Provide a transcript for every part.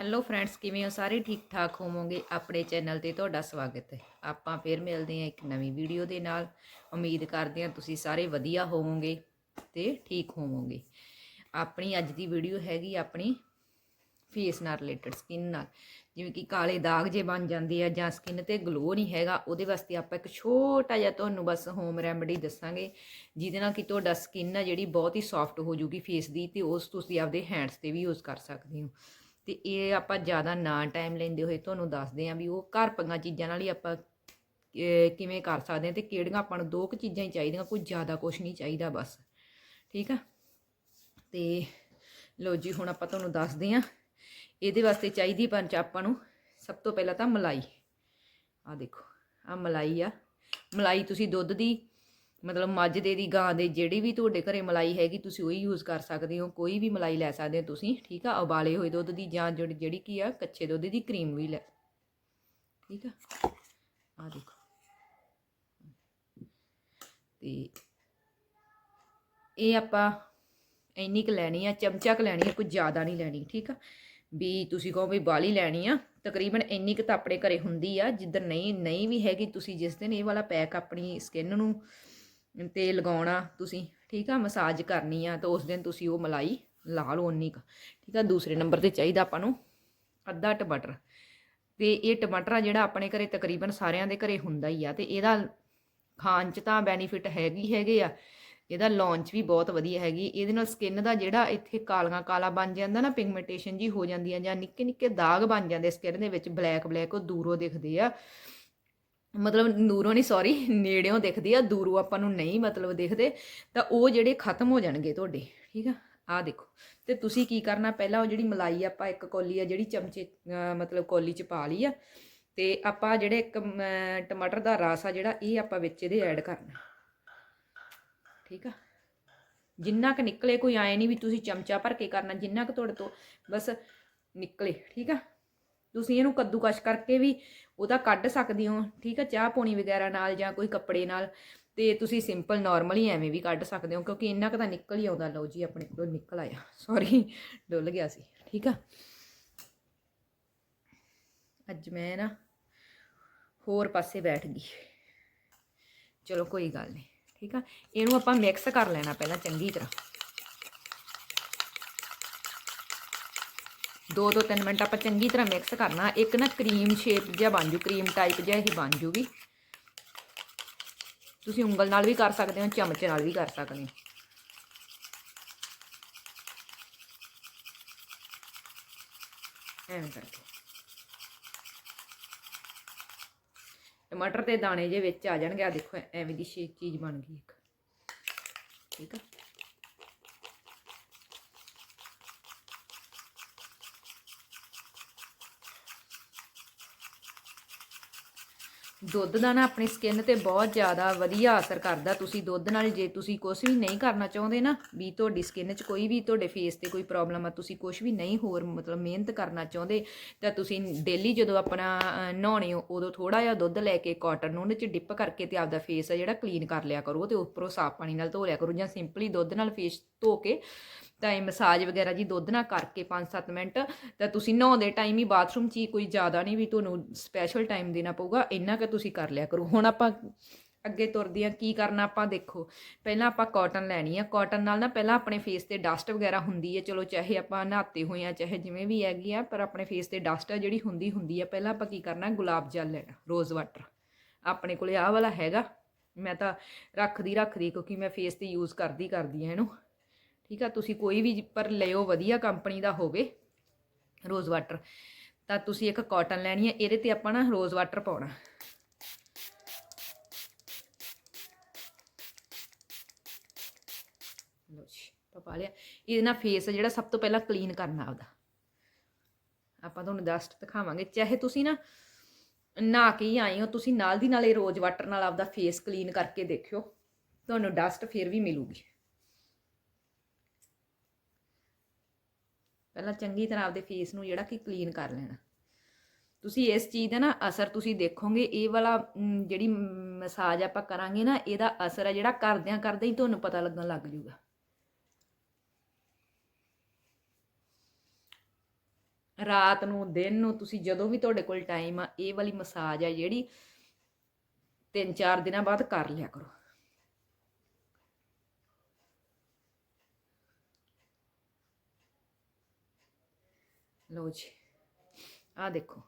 Hello friends ਕਿਵੇਂ ਹੋ? ਸਾਰੇ ਠੀਕ ਠਾਕ ਹੋਵੋਗੇ? ਆਪਣੇ ਚੈਨਲ ਤੇ ਤੁਹਾਡਾ ਸਵਾਗਤ ਹੈ। ਆਪਾਂ ਫਿਰ ਮਿਲਦੇ ਹਾਂ ਇੱਕ ਨਵੀਂ ਵੀਡੀਓ ਦੇ ਨਾਲ। ਉਮੀਦ ਕਰਦੇ ਹਾਂ ਤੁਸੀਂ ਸਾਰੇ ਵਧੀਆ ਹੋਵੋਗੇ ਤੇ ਠੀਕ ਹੋਵੋਗੇ। ਆਪਣੀ ਅੱਜ ਦੀ ਵੀਡੀਓ ਹੈਗੀ ਆਪਣੀ ਫੇਸ ਨਾਲ ਰਿਲੇਟਡ ਸਕਿਨ ਨਾਲ। ਜਿਵੇਂ ਕਿ ਕਾਲੇ ਦਾਗ ਜੇ ਬਣ ਜਾਂਦੇ ਆ ਜਾਂ ਸਕਿਨ ਤੇ ਗਲੋ ਨਹੀਂ ਹੈਗਾ, ਉਹਦੇ ਵਾਸਤੇ ਆਪਾਂ ਇੱਕ ਛੋਟਾ ਜਿਹਾ ਤੁਹਾਨੂੰ ਬਸ ਹੋਮ ਰੈਮਡੀ ਦੱਸਾਂਗੇ। ਜਿਹਦੇ ਨਾਲ ਕਿ ਤੁਹਾਡਾ ਸਕਿਨ ਆ ਜਿਹੜੀ ਬਹੁਤ ਹੀ ਸੌਫਟ ਹੋ ਜੂਗੀ ਫੇਸ ਦੀ ਤੇ ਉਸ ਤੁਸੀਂ ਆਪਦੇ ਹੈਂਡਸ ਤੇ ਵੀ ਯੂਜ਼ ਕਰ ਸਕਦੇ ਹੋ। ਤੇ ਇਹ ਆਪਾਂ ਜ਼ਿਆਦਾ ਨਾ ਟਾਈਮ ਲੈਂਦੇ ਹੋਏ ਤੁਹਾਨੂੰ ਦੱਸਦੇ ਆਂ ਵੀ ਉਹ ਘਰ ਪੰਗਾ ਚੀਜ਼ਾਂ ਨਾਲ ਹੀ ਆਪਾਂ ਕਿਵੇਂ ਕਰ ਸਕਦੇ ਹਾਂ ਤੇ ਕਿਹੜੀਆਂ ਆਪਾਂ ਨੂੰ ਦੋ ਕੁ ਚੀਜ਼ਾਂ ਹੀ ਚਾਹੀਦੀਆਂ, ਕੋਈ ਜ਼ਿਆਦਾ ਕੁਝ ਨਹੀਂ ਚਾਹੀਦਾ ਬਸ। ਠੀਕ ਆ? ਤੇ ਲੋ ਜੀ, ਹੁਣ ਆਪਾਂ ਤੁਹਾਨੂੰ ਦੱਸਦੇ ਆਂ ਇਹਦੇ ਵਾਸਤੇ ਚਾਹੀਦੀ ਪੰਚ ਆਪਾਂ ਨੂੰ, ਸਭ ਤੋਂ ਪਹਿਲਾਂ ਤਾਂ ਮਲਾਈ। ਆ ਦੇਖੋ ਆ ਮਲਾਈ ਆ। ਮਲਾਈ ਤੁਸੀਂ ਦੁੱਧ ਦੀ ਮਤਲਬ ਮੱਝ ਦੇ ਦੀ ਗਾਂ ਦੇ ਜਿਹੜੀ ਵੀ ਤੁਹਾਡੇ ਘਰੇ ਮਲਾਈ ਹੈਗੀ, ਤੁਸੀਂ ਉਹੀ ਯੂਜ਼ ਕਰ ਸਕਦੇ ਹੋ, ਕੋਈ ਵੀ ਮਲਾਈ ਲੈ ਸਕਦੇ ਹੋ ਤੁਸੀਂ, ਠੀਕ ਆ? ਉਬਾਲੇ ਹੋਏ ਦੁੱਧ ਦੀ ਜਾਂ ਜਿਹੜੀ ਜਿਹੜੀ ਕੀ ਆ, ਕੱਚੇ ਦੁੱਧ ਦੀ ਕਰੀਮ ਵੀ ਲੈ, ਠੀਕ ਆ? ਆ ਦੇਖੋ। ਤੇ ਇਹ ਆਪਾਂ ਇੰਨੀ ਕੁ ਲੈਣੀ ਆ, ਚਮਚਾ ਕੁ ਲੈਣੀ ਆ ਕੋਈ ਜ਼ਿਆਦਾ ਨਹੀਂ ਲੈਣੀ, ਠੀਕ ਆ? ਵੀ ਤੁਸੀਂ ਕਹੋ ਵੀ ਬਾਲੀ ਲੈਣੀ ਆ, ਤਕਰੀਬਨ ਇੰਨੀ ਕੁ ਤਾਂ ਆਪਣੇ ਘਰੇ ਹੁੰਦੀ ਆ ਜਿੱਦਣ ਨਹੀਂ ਨਹੀਂ ਵੀ ਹੈਗੀ, ਤੁਸੀਂ ਜਿਸ ਦਿਨ ਇਹ ਵਾਲਾ ਪੈਕ ਆਪਣੀ ਸਕਿਨ ਨੂੰ ਤੇ ਲਗਾਉਣਾ ਤੁਸੀਂ, ਠੀਕ ਆ, ਮਸਾਜ ਕਰਨੀ ਆ ਤਾਂ ਉਸ ਦਿਨ ਤੁਸੀਂ ਉਹ ਮਲਾਈ ਲਾ ਲਓ ਉਨੀ ਠੀਕ ਆ, ਦੂਸਰੇ ਨੰਬਰ ਤੇ ਚਾਹੀਦਾ ਆਪਾਂ ਨੂੰ ਅੱਧਾ ਟਮਾਟਰ। ਤੇ ਇਹ ਟਮਾਟਰ ਆ ਜਿਹੜਾ ਆਪਣੇ ਘਰੇ ਤਕਰੀਬਨ ਸਾਰਿਆਂ ਦੇ ਘਰੇ ਹੁੰਦਾ ਹੀ ਆ ਤੇ ਇਹਦਾ ਖਾਣ ਚ ਤਾਂ ਬੈਨੀਫਿਟ ਹੈਗੀ ਹੈਗੇ ਆ, ਇਹਦਾ ਲਾਂਚ ਵੀ ਬਹੁਤ ਵਧੀਆ ਹੈਗੀ, ਇਹਦੇ ਨਾਲ ਸਕਿਨ ਦਾ ਜਿਹੜਾ ਇੱਥੇ ਕਾਲੀਆਂ ਕਾਲਾ ਬਣ ਜਾਂਦਾ ਨਾ ਪਿਗਮੈਂਟੇਸ਼ਨ ਜੀ ਹੋ ਜਾਂਦੀ ਆ ਜਾਂ ਨਿੱਕੇ ਨਿੱਕੇ ਦਾਗ ਬਣ ਜਾਂਦੇ ਸਕਿਨ ਦੇ ਵਿੱਚ ਬਲੈਕ ਬਲੈਕ ਉਹ ਦੂਰੋਂ ਦਿਖਦੇ ਆ। ਮਤਲਬ ਨੂਰੋਂ ਨਹੀਂ ਸੌਰੀ ਨੇੜਿਓਂ ਦਿਖਦੇ ਆ ਦੂਰੋਂ ਆਪਾਂ ਨੂੰ ਨਹੀਂ ਮਤਲਬ ਦਿਖਦੇ ਤਾਂ ਉਹ ਜਿਹੜੇ ਖਤਮ ਹੋ ਜਾਣਗੇ ਤੁਹਾਡੇ ਠੀਕ ਆ? ਆਹ ਦੇਖੋ ਤੇ ਤੁਸੀਂ ਕੀ ਕਰਨਾ ਪਹਿਲਾਂ ਉਹ ਜਿਹੜੀ ਮਲਾਈ ਆਪਾਂ ਇੱਕ ਕੌਲੀ ਆ ਜਿਹੜੀ ਚਮਚੇ ਮਤਲਬ ਕੌਲੀ ਚ ਪਾ ਲਈ ਆ ਤੇ ਆਪਾਂ ਜਿਹੜੇ ਇੱਕ ਅਮ, ਟਮਾਟਰ ਦਾ ਰਸ ਆ ਜਿਹੜਾ ਇਹ ਆਪਾਂ ਵਿੱਚ ਇਹਦੇ ਐਡ ਕਰਨਾ ਠੀਕ ਆ? ਜਿੰਨਾ ਕੁ ਨਿਕਲੇ ਕੋਈ ਆਏ ਨਹੀਂ ਵੀ ਤੁਸੀਂ ਚਮਚਾ ਭਰ ਕੇ ਕਰਨਾ ਜਿੰਨਾ ਕੁ ਤੁਹਾਡੇ ਤੋਂ ਬਸ ਨਿਕਲੇ ਠੀਕ ਆ? ਤੁਸੀਂ ਇਹਨੂੰ ਕੱਦੂਕਸ਼ ਕਰਕੇ ਵੀ ਉਹਦਾ ਕੱਢ ਸਕਦੇ ਹੋ, ਠੀਕ ਆ, ਚਾਹ ਪੋਣੀ ਵਗੈਰਾ ਨਾਲ ਜਾਂ ਕੋਈ ਕੱਪੜੇ ਨਾਲ, ਤੇ ਤੁਸੀਂ ਸਿੰਪਲ ਨਾਰਮਲ ਹੀ ਐਵੇਂ ਵੀ ਕੱਢ ਸਕਦੇ ਹੋ, ਕਿਉਂਕਿ ਇੰਨਾ ਕੁ ਤਾਂ ਨਿਕਲ ਹੀ ਆਉਂਦਾ, ਲਓ ਜੀ ਆਪਣੇ ਕੋਲ ਨਿਕਲ ਆਇਆ ਸੌਰੀ ਡੁੱਲ ਗਿਆ ਸੀ, ਠੀਕ ਆ। ਅੱਜ ਮੈਂ ਨਾ ਹੋਰ ਪਾਸੇ ਬੈਠ ਗਈ। ਚਲੋ ਕੋਈ ਗੱਲ ਨਹੀਂ ਠੀਕ ਆ, ਇਹਨੂੰ ਆਪਾਂ ਮਿਕਸ ਕਰ ਲੈਣਾ ਪਹਿਲਾਂ ਚੰਗੀ ਤਰ੍ਹਾਂ। ਦੋ ਤੋਂ ਤਿੰਨ ਮਿੰਟ ਆਪਾਂ ਚੰਗੀ ਤਰ੍ਹਾਂ ਮਿਕਸ ਕਰਨਾ। ਇੱਕ ਨਾ ਕਰੀਮ ਸ਼ੇਪ ਜਿਹਾ ਬਣ ਜੂ ਕਰੀਮ ਟਾਈਪ ਜਿਹਾ ਹੀ ਬਣ ਜੂਗੀ। ਤੁਸੀਂ ਉਂਗਲ ਨਾਲ ਵੀ ਕਰ ਸਕਦੇ ਹੋ, ਚਮਚ ਨਾਲ ਵੀ ਕਰ ਸਕਦੇ ਹੋ। ਐਵੇਂ ਕਰਕੇ। ਟਮਾਟਰ ਤੇ ਦਾਣੇ ਜੇ ਵਿੱਚ ਆ ਜਾਣਗੇ। ਆ ਦੇਖੋ, ਐਵੇਂ ਦੀ ਸ਼ੇਪ ਚੀਜ਼ ਬਣ ਗਈ ਇੱਕ। ਠੀਕ ਆ? ਦੁੱਧ ਦਾ ਨਾ ਆਪਣੀ ਸਕਿਨ ਤੇ ਬਹੁਤ ਜ਼ਿਆਦਾ ਵਧੀਆ ਅਸਰ ਕਰਦਾ। ਤੁਸੀਂ ਦੁੱਧ ਨਾਲ ਜੇ ਤੁਸੀਂ ਕੁਝ ਵੀ ਨਹੀਂ ਕਰਨਾ ਚਾਹੁੰਦੇ ਨਾ, ਵੀ ਤੁਹਾਡੀ ਸਕਿਨ 'ਚ ਕੋਈ ਵੀ ਤੁਹਾਡੇ ਫੇਸ ਤੇ ਕੋਈ ਪ੍ਰੋਬਲਮ ਆ, ਤੁਸੀਂ ਕੁਝ ਵੀ ਨਹੀਂ ਹੋਰ ਮਤਲਬ ਮਿਹਨਤ ਕਰਨਾ ਚਾਹੁੰਦੇ, ਤਾਂ ਤੁਸੀਂ ਡੇਲੀ ਜਦੋਂ ਆਪਣਾ ਨਹਾਉਣੇ ਹੋ, ਉਦੋਂ ਥੋੜਾ ਜਿਹਾ ਦੁੱਧ ਲੈ ਕੇ ਕਾਟਨ ਨੂੰ ਉਹਦੇ 'ਚ ਡਿਪ ਕਰਕੇ ਤੇ ਆਪਦਾ ਫੇਸ ਆ ਜਿਹੜਾ ਕਲੀਨ ਕਰ ਲਿਆ ਕਰੋ, ਤੇ ਉੱਪਰੋਂ ਸਾਫ਼ ਪਾਣੀ ਨਾਲ ਧੋ ਲਿਆ ਕਰੋ ਜਾਂ ਸਿੰਪਲੀ ਦੁੱਧ ਨਾਲ ਫੇਸ ਧੋ ਕੇ ਤਾਂ ਇਹ ਮਸਾਜ ਵਗੈਰਾ ਜੀ ਦੁੱਧ ਨਾਲ ਕਰਕੇ 5-7 ਮਿੰਟ, ਤਾਂ ਤੁਸੀਂ ਨਹਾਉਂਦੇ ਟਾਈਮ ਹੀ ਬਾਥਰੂਮ 'ਚ ਹੀ ਕੋਈ ਜ਼ਿਆਦਾ ਨਹੀਂ ਵੀ ਤੁਹਾਨੂੰ ਸਪੈਸ਼ਲ ਟਾਈਮ ਦੇਣਾ ਪਊਗਾ, ਇੰਨਾ ਕਿ ਤੁਸੀਂ ਕਰ ਲਿਆ ਕਰੋ। ਹੁਣ ਆਪਾਂ ਅੱਗੇ ਤੁਰਦੇ ਆ ਕੀ ਕਰਨਾ ਆਪਾਂ ਦੇਖੋ। ਪਹਿਲਾਂ ਆਪਾਂ ਕਾਟਨ ਲੈਣੀ ਆ। ਕਾਟਨ ਨਾਲ ਨਾ ਪਹਿਲਾਂ ਆਪਣੇ ਫੇਸ ਤੇ ਡਸਟ ਵਗੈਰਾ ਹੁੰਦੀ ਹੈ। ਚਲੋ ਚਾਹੇ ਆਪਾਂ ਨਹਾਤੇ ਹੋਏ ਆ ਚਾਹੇ ਜਿਵੇਂ ਵੀ ਹੈਗੀ ਆ, ਪਰ ਆਪਣੇ ਫੇਸ ਤੇ ਡਸਟ ਆ ਜਿਹੜੀ ਹੁੰਦੀ ਹੁੰਦੀ ਆ। ਪਹਿਲਾਂ ਆਪਾਂ ਕੀ ਕਰਨਾ, ਗੁਲਾਬ ਜਲ ਲੈਣਾ ਰੋਜ਼ ਵਾਟਰ ਆਪਣੇ ਕੋਲੇ ਆਹ ਵਾਲਾ ਹੈਗਾ। ਮੈਂ ਤਾਂ ਰੱਖਦੀ ਰੱਖਦੀ, ਕਿਉਂਕਿ ਮੈਂ ਫੇਸ ਤੇ ਯੂਜ਼ ਕਰਦੀ ਕਰਦੀ ਆ ਇਹਨੂੰ। ਠੀਕ ਆ, ਤੁਸੀਂ ਕੋਈ ਵੀ ਪਰ ਲਿਓ ਵਧੀਆ ਕੰਪਨੀ ਦਾ ਹੋਵੇ ਰੋਜ਼ ਵਾਟਰ ਤਾਂ ਤੁਸੀਂ ਇੱਕ ਕਾਟਨ ਲੈਣੀ ਹੈ ਇਹਦੇ ਤੇ ਆਪਾਂ ਨਾ ਰੋਜ਼ ਵਾਟਰ ਪਾਉਣਾ। ਲਓ ਜੀ ਪਾ ਲਿਆ। ਇਹਦੇ ਨਾਲ ਫੇਸ ਜਿਹੜਾ ਸਭ ਤੋਂ ਪਹਿਲਾਂ ਕਲੀਨ ਕਰਨਾ ਆਪਦਾ। ਆਪਾਂ ਤੁਹਾਨੂੰ ਡਸਟ ਦਿਖਾਵਾਂਗੇ, ਚਾਹੇ ਤੁਸੀਂ ਨਾ ਨਹਾ ਕੇ ਹੀ ਆਏ ਹੋ, ਤੁਸੀਂ ਨਾਲ ਦੀ ਨਾਲ ਇਹ ਰੋਜ਼ ਵਾਟਰ ਨਾਲ ਆਪਦਾ ਫੇਸ ਕਲੀਨ ਕਰਕੇ ਦੇਖਿਓ, ਤੁਹਾਨੂੰ ਡਸਟ ਫਿਰ ਵੀ ਮਿਲੂਗੀ। ਪਹਿਲਾਂ ਚੰਗੀ ਤਰ੍ਹਾਂ ਆਪਦੇ ਫੇਸ ਨੂੰ ਜਿਹੜਾ ਕਿ ਕਲੀਨ ਕਰ ਲੈਣਾ। ਤੁਸੀਂ ਇਸ ਚੀਜ਼ ਦਾ ਨਾ ਅਸਰ ਤੁਸੀਂ ਦੇਖੋਗੇ, ਇਹ ਵਾਲਾ ਜਿਹੜੀ ਮਸਾਜ ਆਪਾਂ ਕਰਾਂਗੇ ਨਾ, ਇਹਦਾ ਅਸਰ ਹੈ ਜਿਹੜਾ ਕਰਦਿਆਂ ਕਰਦੇ ਹੀ ਤੁਹਾਨੂੰ ਪਤਾ ਲੱਗਣ ਲੱਗ ਜੂਗਾ। ਰਾਤ ਨੂੰ, ਦਿਨ ਨੂੰ ਤੁਸੀਂ ਜਦੋਂ ਵੀ ਤੁਹਾਡੇ ਕੋਲ ਟਾਈਮ ਆ, ਇਹ ਵਾਲੀ ਮਸਾਜ ਆ ਜਿਹੜੀ ਤਿੰਨ ਚਾਰ ਦਿਨਾਂ ਬਾਅਦ ਕਰ ਲਿਆ ਕਰੋ। ਲੋ ਜੀ। ਆ ਦੇਖੋ।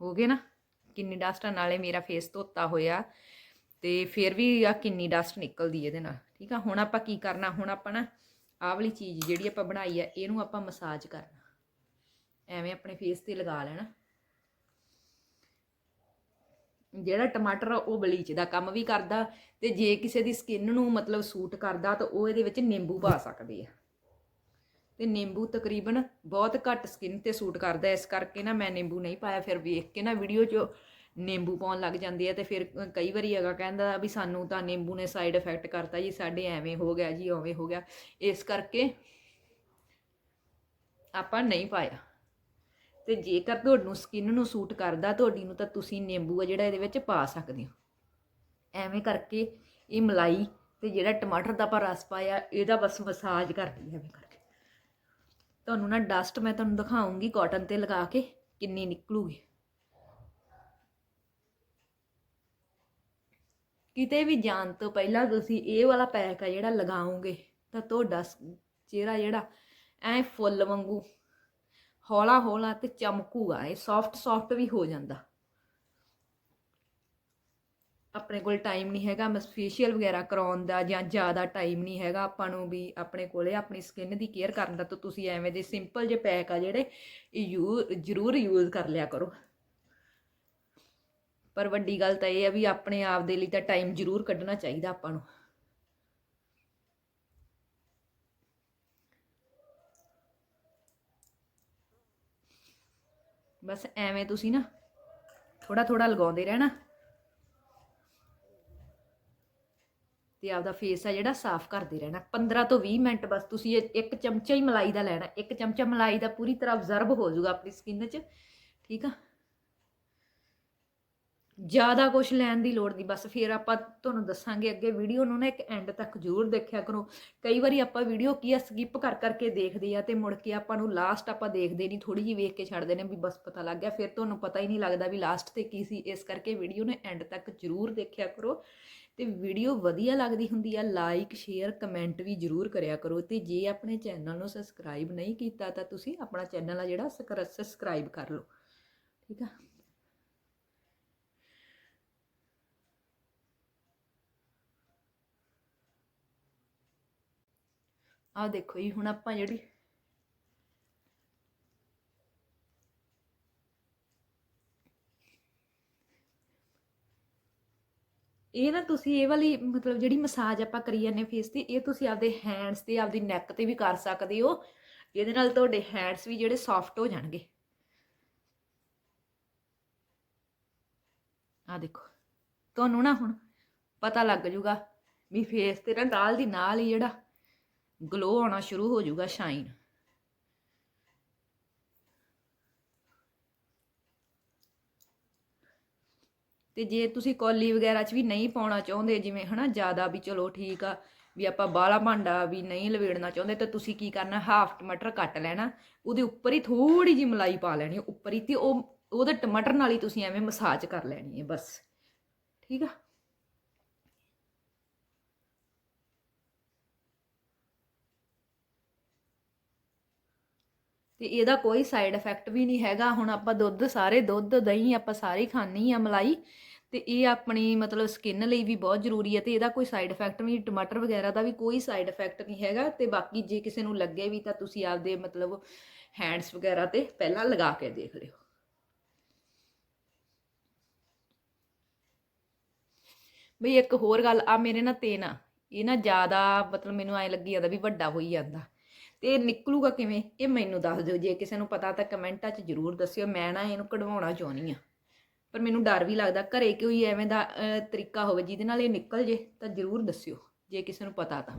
ਹੋ ਗਏ ਨਾ? ਕਿੰਨੀ ਡਸਟ ਆ, ਨਾਲੇ ਮੇਰਾ ਫੇਸ ਧੋਤਾ ਹੋਇਆ। ਤੇ ਫਿਰ ਵੀ ਆ ਕਿੰਨੀ ਡਸਟ ਨਿਕਲਦੀ ਇਹਦੇ ਨਾਲ, ਠੀਕ ਆ? ਹੁਣ ਆਪਾਂ ਕੀ ਕਰਨਾ? ਹੁਣ ਆਪਾਂ ਨਾ ਆਹ ਵਾਲੀ ਚੀਜ਼ ਜਿਹੜੀ ਆਪਾਂ ਬਣਾਈ ਆ, ਇਹਨੂੰ ਆਪਾਂ ਮਸਾਜ ਕਰਨਾ। ਐਵੇਂ ਆਪਣੇ ਫੇਸ ਤੇ ਲਗਾ ਲੈਣਾ। ਜਿਹੜਾ ਟਮਾਟਰ ਆ, ਉਹ ਬਲੀਚ ਦਾ ਕੰਮ ਵੀ ਕਰਦਾ ਤੇ ਜੇ ਕਿਸੇ ਦੀ ਸਕਿਨ ਨੂੰ ਮਤਲਬ ਸੂਟ ਕਰਦਾ, ਤਾਂ ਉਹ ਇਹਦੇ ਵਿੱਚ ਨਿੰਬੂ ਪਾ ਸਕਦੇ ਆ। ਤੇ ਨਿੰਬੂ ਤਕਰੀਬਨ ਬਹੁਤ ਘੱਟ ਸਕਿਨ ਤੇ ਸੂਟ ਕਰਦਾ ਇਸ ਕਰਕੇ ਨਾ ਮੈਂ ਨਿੰਬੂ ਨਹੀਂ ਪਾਇਆ, ਫਿਰ ਵੇਖ ਕੇ ਨਾ ਵੀਡੀਓ 'ਚ ਨਿੰਬੂ ਪਾਉਣ ਲੱਗ ਜਾਂਦੇ ਆ ਤੇ ਫਿਰ ਕਈ ਵਾਰੀ ਹੈਗਾ ਕਹਿੰਦਾ ਵੀ ਸਾਨੂੰ ਤਾਂ ਨਿੰਬੂ ਨੇ ਸਾਈਡ ਇਫੈਕਟ ਕਰਤਾ ਜੀ, ਸਾਡੇ ਐਵੇਂ ਹੋ ਗਿਆ ਜੀ, ਉਵੇਂ ਹੋ ਗਿਆ। ਇਸ ਕਰਕੇ ਆਪਾਂ ਨਹੀਂ ਪਾਇਆ। ਤੇ ਜੇਕਰ ਤੁਹਾਨੂੰ ਸਕਿਨ ਨੂੰ ਸੂਟ ਕਰਦਾ, ਤੁਹਾਡੀ ਨੂੰ ਤਾਂ ਤੁਸੀਂ ਨਿੰਬੂ ਆ ਜਿਹੜਾ ਇਹਦੇ ਵਿੱਚ ਪਾ ਸਕਦੇ ਹੋ। ਐਵੇਂ ਕਰਕੇ ਇਹ ਮਲਾਈ ਤੇ ਜਿਹੜਾ ਟਮਾਟਰ ਦਾ ਆਪਾਂ ਰਸ ਪਾਇਆ, ਇਹਦਾ ਬਸ ਮਸਾਜ ਕਰਦੀ ਐਵੇਂ ਕਰਕੇ। ਤੁਹਾਨੂੰ ਨਾ ਡਸਟ ਮੈਂ ਤੁਹਾਨੂੰ ਦਿਖਾਉਂਗੀ ਕਾਟਨ ਤੇ ਲਗਾ ਕੇ ਕਿੰਨੀ ਨਿਕਲੂਗੀ। ਕਿਤੇ ਵੀ ਜਾਣ ਤੋਂ ਪਹਿਲਾਂ ਤੁਸੀਂ ਇਹ ਵਾਲਾ ਪੈਕ ਆ ਜਿਹੜਾ ਲਗਾਓਗੇ, ਤਾਂ ਤੁਹਾਡਾ ਸ- ਚਿਹਰਾ ਜਿਹੜਾ ਐ ਫੁੱਲ ਵਾਂਗੂ ਹੌਲਾ ਹੌਲਾ ਤੇ ਚਮਕੂਗਾ, ਇਹ ਸੌਫਟ ਸੌਫਟ ਵੀ ਹੋ ਜਾਂਦਾ। ਆਪਣੇ ਕੋਲ ਟਾਈਮ ਨਹੀਂ ਹੈਗਾ ਮਸ ਫੇਸ਼ੀਅਲ ਵਗੈਰਾ ਕਰਾਉਣ ਦਾ ਜਾਂ ਜ਼ਿਆਦਾ ਟਾਈਮ ਨਹੀਂ ਹੈਗਾ, ਆਪਾਂ ਨੂੰ ਵੀ ਆਪਣੇ ਕੋਲੇ ਆਪਣੀ ਸਕਿਨ ਦੀ ਕੇਅਰ ਕਰਨ ਦਾ, ਤਾਂ ਤੁਸੀਂ ਐਵੇਂ ਦੇ ਸਿੰਪਲ ਜਿਹੇ ਪੈਕ ਆ ਜਿਹੜੇ ਇਹ ਯੂ, ਜ਼ਰੂਰ ਯੂਜ਼ ਕਰ ਲਿਆ ਕਰੋ। ਪਰ ਵੱਡੀ ਗੱਲ ਤਾਂ ਇਹ ਹੈ ਵੀ ਆਪਣੇ ਆਪ ਦੇ ਲਈ ਤਾਂ ਟਾਈਮ ਜ਼ਰੂਰ ਕੱਢਣਾ ਚਾਹੀਦਾ ਆਪਾਂ ਨੂੰ। ਬਸ ਐਵੇਂ ਤੁਸੀਂ ਨਾ ਥੋੜਾ ਥੋੜਾ ਲਗਾਉਂਦੇ ਰਹਿਣਾ। ਤੇ ਆਪਦਾ ਫੇਸ ਆ ਜਿਹੜਾ ਸਾਫ਼ ਕਰਦੇ ਰਹਿਣਾ। 15 ਤੋਂ 20 ਮਿੰਟ ਬਸ ਤੁਸੀਂ ਇੱਕ ਚਮਚਾ ਹੀ ਮਲਾਈ ਦਾ ਲੈਣਾ। ਇੱਕ ਚਮਚਾ ਮਲਾਈ ਦਾ ਪੂਰੀ ਤਰ੍ਹਾਂ ਅਬਜ਼ਰਬ ਹੋ ਜਾਊਗਾ ਆਪਣੀ ਸਕਿਨ 'ਚ। ਠੀਕ ਆ? ਜ਼ਿਆਦਾ ਕੁਝ ਲੈਣ ਦੀ ਲੋੜ ਨਹੀਂ। ਬਸ ਫਿਰ ਆਪਾਂ ਤੁਹਾਨੂੰ ਦੱਸਾਂਗੇ ਅੱਗੇ ਵੀਡੀਓ ਨੂੰ ਨਾ ਇੱਕ ਐਂਡ ਤੱਕ ਜ਼ਰੂਰ ਦੇਖਿਆ ਕਰੋ। ਕਈ ਵਾਰੀ ਆਪਾਂ ਵੀਡੀਓ ਕੀ ਆ ਸਕਿਪ ਕਰ ਕਰਕੇ ਦੇਖਦੇ ਆ ਤੇ ਮੁੜ ਕੇ ਆਪਾਂ ਨੂੰ ਲਾਸਟ ਆਪਾਂ ਦੇਖਦੇ ਨਹੀਂ ਥੋੜੀ ਜਿਹੀ ਵੇਖ ਕੇ ਛੱਡਦੇ ਨੇ ਵੀ ਬਸ ਪਤਾ ਲੱਗ ਗਿਆ। ਫਿਰ ਤੁਹਾਨੂੰ ਪਤਾ ਹੀ ਨਹੀਂ ਲੱਗਦਾ ਵੀ ਲਾਸਟ ਤੇ ਕੀ ਸੀ। ਇਸ ਕਰਕੇ ਵੀਡੀਓ ਨੂੰ ਐਂਡ ਤੱਕ ਜ਼ਰੂਰ ਦੇਖਿਆ ਕਰੋ। ਤੇ ਵੀਡੀਓ ਵਧੀਆ ਲੱਗਦੀ ਹੁੰਦੀ ਆ ਲਾਈਕ ਸ਼ੇਅਰ ਕਮੈਂਟ ਵੀ ਜ਼ਰੂਰ ਕਰਿਆ ਕਰੋ ਤੇ ਜੇ ਆਪਣੇ ਚੈਨਲ ਨੂੰ ਸਬਸਕ੍ਰਾਈਬ ਨਹੀਂ ਕੀਤਾ ਤਾਂ ਤੁਸੀਂ ਆਪਣਾ ਚੈਨਲ ਆ ਜਿਹੜਾ ਸਬਸਕ੍ਰਾਈਬ ਕਰ ਲਓ, ਠੀਕ ਆ? ਆਹ ਦੇਖੋ ਜੀ, ਹੁਣ ਆਪਾਂ ਜਿਹੜੀ ਇਹ ਨਾ ਤੁਸੀਂ ਇਹ ਵਾਲੀ ਮਤਲਬ ਜਿਹੜੀ ਮਸਾਜ ਆਪਾਂ ਕਰੀ ਜਾਂਦੇ ਫੇਸ ਤੇ, ਇਹ ਤੁਸੀਂ ਆਪਦੇ ਹੈਂਡਸ ਤੇ, ਆਪਦੀ ਨੈਕ ਤੇ ਵੀ ਕਰ ਸਕਦੇ ਹੋ। ਇਹਦੇ ਨਾਲ ਤੁਹਾਡੇ ਹੈਂਡਸ ਵੀ ਜਿਹੜੇ ਸੌਫਟ ਹੋ ਜਾਣਗੇ। ਆ ਦੇਖੋ, ਤੁਹਾਨੂੰ ਨਾ ਹੁਣ ਪਤਾ ਲੱਗ ਜੂਗਾ ਵੀ ਫੇਸ ਤੇ ਨਾ ਨਾਲ ਦੀ ਨਾਲ ਹੀ ਜਿਹੜਾ ਗਲੋ ਆਉਣਾ ਸ਼ੁਰੂ ਹੋ ਜੂਗਾ ਸ਼ਾਈਨ ਤੇ ਜੇ ਤੁਸੀਂ ਕੌਲੀ ਵਗੈਰਾ 'ਚ ਵੀ ਨਹੀਂ ਪਾਉਣਾ ਚਾਹੁੰਦੇ ਜਿਵੇਂ ਹਨਾ ਜ਼ਿਆਦਾ ਵੀ ਚਲੋ ਠੀਕ ਆ ਵੀ ਆਪਾਂ ਬਾਲਾ ਭਾਂਡਾ ਵੀ ਨਹੀਂ ਲਵੇੜਨਾ ਚਾਹੁੰਦੇ ਤਾਂ ਤੁਸੀਂ ਕੀ ਕਰਨਾ ਹਾਫ ਟਮਾਟਰ ਕੱਟ ਲੈਣਾ ਉਹਦੇ ਉੱਪਰ ਹੀ ਥੋੜੀ ਜੀ ਮਲਾਈ ਪਾ ਲੈਣੀ ਹੈ, ਉੱਪਰ ਹੀ ਤੇ ਉਹ ਉਹਦੇ ਟਮਾਟਰ ਨਾਲ ਹੀ ਤੁਸੀਂ ਐਵੇਂ ਮਸਾਜ ਕਰ ਲੈਣੀ ਹੈ ਬਸ ਠੀਕ ਆ? ਤੇ ਇਹਦਾ ਕੋਈ ਸਾਈਡ ਇਫੈਕਟ ਵੀ ਨਹੀਂ ਹੈਗਾ ਹੁਣ ਆਪਾਂ ਦੁੱਧ ਸਾਰੇ ਦੁੱਧ ਦਹੀਂ ਆਪਾਂ ਸਾਰੇ ਖਾਣੀ ਆ ਮਲਾਈ ਤੇ ਇਹ ਆਪਣੀ ਮਤਲਬ ਸਕਿਨ ਲਈ ਵੀ ਬਹੁਤ ਜ਼ਰੂਰੀ ਹੈ ਤੇ ਇਹਦਾ ਕੋਈ ਸਾਈਡ ਇਫੈਕਟ ਨਹੀਂ ਟਮਾਟਰ ਵਗੈਰਾ ਦਾ ਵੀ ਕੋਈ ਸਾਈਡ ਇਫੈਕਟ ਨਹੀਂ ਹੈਗਾ ਤੇ ਬਾਕੀ ਜੇ ਕਿਸੇ ਨੂੰ ਲੱਗੇ ਵੀ ਤਾਂ ਤੁਸੀਂ ਆਪਦੇ ਮਤਲਬ ਹੈਂਡਸ ਵਗੈਰਾ ਤੇ ਪਹਿਲਾਂ ਲਗਾ ਕੇ ਦੇਖ ਲਿਓ। ਬਈ ਇੱਕ ਹੋਰ ਗੱਲ ਆ ਮੇਰੇ ਨਾਲ ਤੇ ਨਾ ਇਹ ਨਾ ਜ਼ਿਆਦਾ ਮਤਲਬ ਮੈਨੂੰ ਐ ਲੱਗੀ ਜਾਂਦਾ ਵੀ ਵੱਡਾ ਹੋਈ ਜਾਂਦਾ। ਤੇ ਨਿਕਲੂਗਾ ਕਿਵੇਂ? ਇਹ ਮੈਨੂੰ ਦੱਸ ਦਿਓ। ਜੇ ਕਿਸੇ ਨੂੰ ਪਤਾ ਤਾਂ ਕਮੈਂਟਾਂ 'ਚ ਜ਼ਰੂਰ ਦੱਸਿਓ। ਮੈਂ ਨਾ ਇਹਨੂੰ ਕਢਵਾਉਣਾ ਚਾਹੁੰਦੀ ਆ ਪਰ ਮੈਨੂੰ ਡਰ ਵੀ ਲੱਗਦਾ ਘਰੇ ਕੋਈ ਐਵੇਂ ਦਾ ਅਹ, ਤਰੀਕਾ ਹੋਵੇ ਜਿਹਦੇ ਨਾਲ ਇਹ ਨਿਕਲ ਜੇ ਤਾਂ ਜ਼ਰੂਰ ਦੱਸਿਓ ਜੇ ਕਿਸੇ ਨੂੰ ਪਤਾ ਤਾਂ।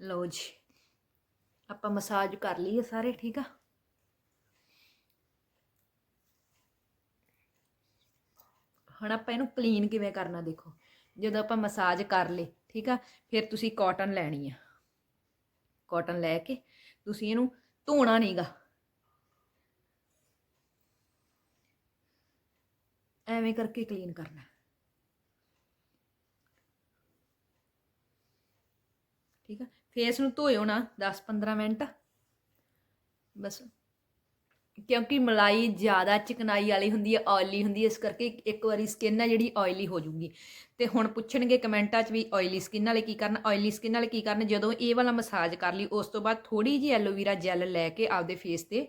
ਲਓ ਜੀ ਆਪਾਂ ਮਸਾਜ ਕਰ ਲਈਏ ਸਾਰੇ ਠੀਕ ਆ? ਹੁਣ ਆਪਾਂ ਇਹਨੂੰ ਕਲੀਨ ਕਿਵੇਂ ਕਰਨਾ ਦੇਖੋ। ਜਦੋਂ ਆਪਾਂ ਮਸਾਜ ਕਰ ਲੇ ਠੀਕ ਆ, ਫਿਰ ਤੁਸੀਂ ਕਾਟਨ ਲੈਣੀ ਆ। ਕਾਟਨ ਲੈ ਕੇ ਤੁਸੀਂ ਇਹਨੂੰ ਧੋਣਾ ਨਹੀਂਗਾ ਐਵੇਂ ਕਰਕੇ ਕਲੀਨ ਕਰਨਾ। ਠੀਕ ਆ ਫੇਸ ਨੂੰ ਧੋਇਓ ਨਾ 10-15 ਮਿੰਟ। ਬਸ। ਕਿਉਂਕਿ ਮਲਾਈ ਜ਼ਿਆਦਾ ਚਿਕਨਾਈ ਵਾਲੀ ਹੁੰਦੀ ਹੈ ਆਇਲੀ ਹੁੰਦੀ ਹੈ, ਇਸ ਕਰਕੇ ਇੱਕ- ਵਾਰੀ ਸਕਿਨ ਹੈ ਜਿਹੜੀ ਆਇਲੀ ਹੋ ਜੂਗੀ ਤੇ ਹੁਣ ਪੁੱਛਣਗੇ ਕਮੈਂਟਾਂ 'ਚ ਵੀ ਆਇਲੀ ਸਕਿਨ ਵਾਲੇ ਕੀ ਕਰਨ ਆਇਲੀ ਸਕਿਨ ਵਾਲੇ ਕੀ ਕਰਨ। ਜਦੋਂ ਇਹ ਵਾਲਾ ਮਸਾਜ ਕਰ ਲਈ, ਉਸ ਤੋਂ ਬਾਅਦ ਥੋੜੀ ਜਿਹੀ ਐਲੋਵੀਰਾ ਜੈਲ ਲੈ ਕੇ ਆਪਦੇ ਫੇਸ ਤੇ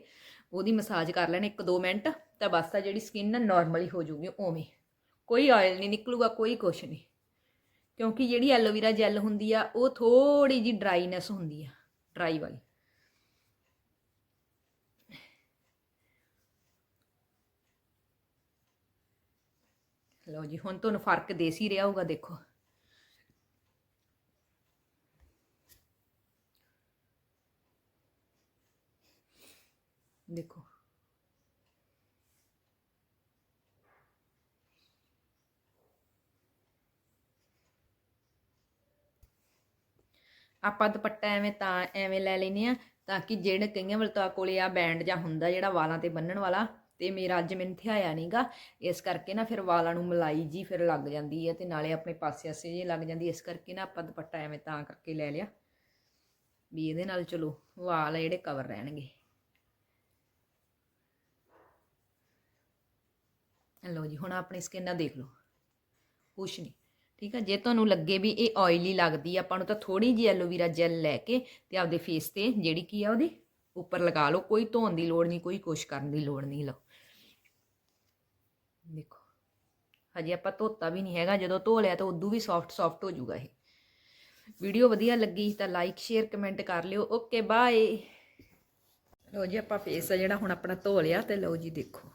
ਉਹਦੀ ਮਸਾਜ ਕਰ ਲੈਣ 1-2 ਮਿੰਟ, ਤਾਂ ਬਸ ਆ ਜਿਹੜੀ ਸਕਿਨ ਨਾ ਨਾਰਮਲੀ ਹੋ ਜੂਗੀ ਉਵੇਂ। ਕੋਈ ਆਇਲ ਨਹੀਂ ਨਿਕਲੂਗਾ, ਕੋਈ ਕੁਛ ਨਹੀਂ। ਕਿਉਂਕਿ ਜਿਹੜੀ ਐਲੋਵੀਰਾ ਜੈਲ ਹੁੰਦੀ ਆ, ਉਹ ਥੋੜੀ ਜਿਹੀ ਡਰਾਈਨੈਸ ਹੁੰਦੀ ਆ ਡਰਾਈ ਵਾਲੀ। ਲਓ ਜੀ, ਹੁਣ ਤੁਹਾਨੂੰ ਫ਼ਰਕ ਦੇਸ ਹੀ ਰਿਹਾ ਹੋਊਗਾ, ਦੇਖੋ। ਦੇਖੋ। ਆਪਾਂ ਦੁਪੱਟਾ ਐਵੇਂ ਤਾਂ, ਐਵੇਂ ਲੈ ਲੈਨੇ ਆ ਤਾਂ ਕਿ ਜਿਹੜੇ ਕਈਆਂ ਵਲਤਾ ਕੋਲੇ ਆ ਬੈਂਡ ਜਾਂ ਹੁੰਦਾ ਜਿਹੜਾ ਵਾਲਾਂ ਤੇ ਬੰਨਣ ਵਾਲਾ ਤੇ ਮੇਰਾ ਅੱਜ ਮੈਨੂੰ ਥਿਆਇਆ ਨਹੀਂਗਾ ਇਸ ਕਰਕੇ ਨਾ ਫਿਰ ਵਾਲਾਂ ਨੂੰ ਮਲਾਈ ਜੀ ਫਿਰ ਲੱਗ ਜਾਂਦੀ ਹੈ ਤੇ ਨਾਲੇ ਆਪਣੇ ਪਾਸੇ ਆਸੇ ਜੇ ਲੱਗ ਜਾਂਦੀ ਇਸ ਕਰਕੇ ਨਾ ਆਪਾਂ ਦੁਪੱਟਾ ਐਵੇਂ ਤਾਂ ਕਰਕੇ ਲੈ ਲਿਆ ਵੀ ਇਹਦੇ ਨਾਲ ਚਲੋ ਵਾਲ ਆ ਜਿਹੜੇ ਕਵਰ ਰਹਿਣਗੇ। ਲਓ ਜੀ, ਹੁਣ ਆਪਣੀ ਸਕਿਨ ਨਾਲ ਦੇਖ ਲਓ। ਕੁਛ ਨਹੀਂ ਠੀਕ ਹੈ ਜੇ ਤੁਹਾਨੂੰ ਲੱਗੇ ਵੀ ਇਹ ਆਇਲੀ ਲੱਗਦੀ ਆ, ਆਪਾਂ ਨੂੰ ਤਾਂ ਥੋੜੀ ਜਿਹੀ ਐਲੋਵੀਰਾ ਜੈਲ ਲੈ ਕੇ ਤੇ ਆਪਦੇ ਫੇਸ ਤੇ ਜਿਹੜੀ ਕੀ ਆ ਉਹਦੀ, ਉੱਪਰ ਲਗਾ ਲਓ। ਕੋਈ ਧੋਣ ਦੀ ਲੋੜ ਨਹੀਂ, ਕੋਈ ਕੁਛ ਕਰਨ ਦੀ ਲੋੜ ਨਹੀਂ, ਲਓ। ਦੇਖੋ। ਹਜੇ ਆਪਾਂ ਧੋਤਾ ਵੀ ਨਹੀਂ ਹੈਗਾ, ਜਦੋਂ ਧੋ ਲਿਆ ਤਾਂ ਉਦੋਂ ਵੀ ਸੌਫਟ ਸੌਫਟ ਹੋ ਜਾਊਗਾ ਇਹ। ਵੀਡੀਓ ਵਧੀਆ ਲੱਗੀ ਤਾਂ ਲਾਈਕ ਸ਼ੇਅਰ ਕਮੈਂਟ ਕਰ ਲਿਓ। ਓਕੇ ਬਾਏ ਲਓ ਜੀ, ਆਪਾਂ ਫੇਸ ਆ ਜਿਹੜਾ ਹੁਣ ਆਪਣਾ ਧੋ ਲਿਆ ਤੇ ਲਓ ਜੀ, ਦੇਖੋ।